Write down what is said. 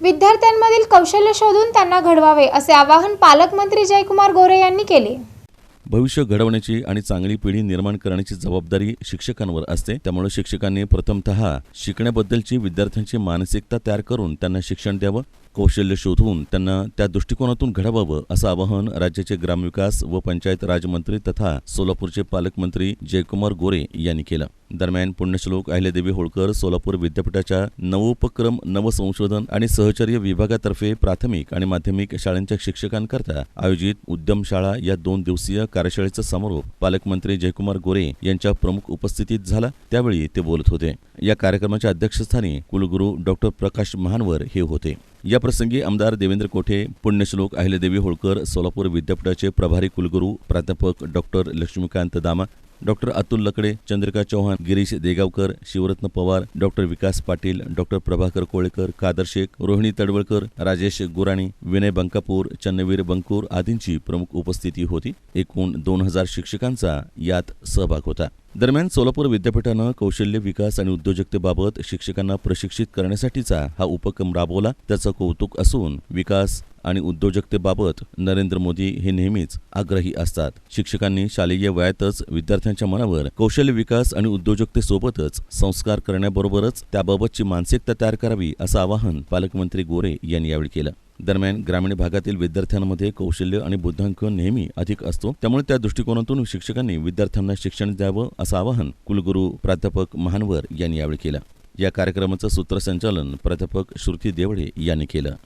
विद्यार्थ्यांमधील कौशल्य शोधून त्यांना घडवावे असे आवाहन पालकमंत्री जयकुमार गोरे यांनी केले. भविष्य घडवण्याची आणि चांगली पिढी निर्माण करण्याची जबाबदारी शिक्षकांवर असते. त्यामुळे शिक्षकांनी प्रथमतः शिकण्याबद्दलची विद्यार्थ्यांची मानसिकता तयार करून त्यांना शिक्षण द्यावं. कौशल्य शोधून त्यांना त्या दृष्टिकोनातून घडवावं असं आवाहन राज्याचे ग्रामविकास व पंचायत राजमंत्री तथा सोलापूरचे पालकमंत्री जयकुमार गोरे यांनी केलं. दरम्यान पुण्यश्लोक अहिल्यादेवी होळकर सोलापूर विद्यापीठाच्या नवोपक्रम नवसंशोधन आणि सहचर्य विभागातर्फे प्राथमिक आणि माध्यमिक शाळांच्या शिक्षकांकरता आयोजित उद्यम शाळा या दोन दिवसीय कार्यशाळेचा समारोप पालकमंत्री जयकुमार गोरे यांच्या प्रमुख उपस्थितीत झाला. त्यावेळी ते बोलत होते. या कार्यक्रमाच्या अध्यक्षस्थानी कुलगुरू डॉक्टर प्रकाश महानवर हे होते. या प्रसंगी आमदार देवेंद्र कोठे पुण्यश्लोक अहिल्यादेवी होळकर सोलापूर विद्यापीठाचे प्रभारी कुलगुरू प्राध्यापक doctor Laxmikant Dama doctor Atul Lakade Chandrika Chauhan Girish Degaonkar Shivratna Pawar doctor Vikas Patil doctor Prabhakar Kolekar Kadar Shaikh Rohini Tadwalkar Rajesh Gurani Vinay Bankapur Channaveer Bankur आदींची प्रमुख उपस्थिती होती. एकूण दोन हजार शिक्षकांचा यात सहभाग होता. दरम्यान सोलापूर विद्यापीठानं कौशल्य विकास आणि उद्योजकतेबाबत शिक्षकांना प्रशिक्षित करण्यासाठीचा हा उपक्रम राबवला. त्याचं कौतुक असून विकास आणि उद्योजकतेबाबत नरेंद्र मोदी हे नेहमीच आग्रही असतात. शिक्षकांनी शालेय वयातच विद्यार्थ्यांच्या मनावर कौशल्य विकास आणि उद्योजकतेसोबतच संस्कार करण्याबरोबरच त्याबाबतची मानसिकता तयार करावी असं आवाहन पालकमंत्री गोरे यांनी यावेळी केलं. दरम्यान ग्रामीण भागातील विद्यार्थ्यांमध्ये कौशल्य आणि बुद्धांक नेहमी अधिक असतो. त्यामुळे त्या दृष्टिकोनातून शिक्षकांनी विद्यार्थ्यांना शिक्षण द्यावं असं आवाहन कुलगुरू प्राध्यापक महानवर यांनी यावेळी केलं. या कार्यक्रमाचं सूत्रसंचालन प्राध्यापक श्रुती देवडे यांनी केलं.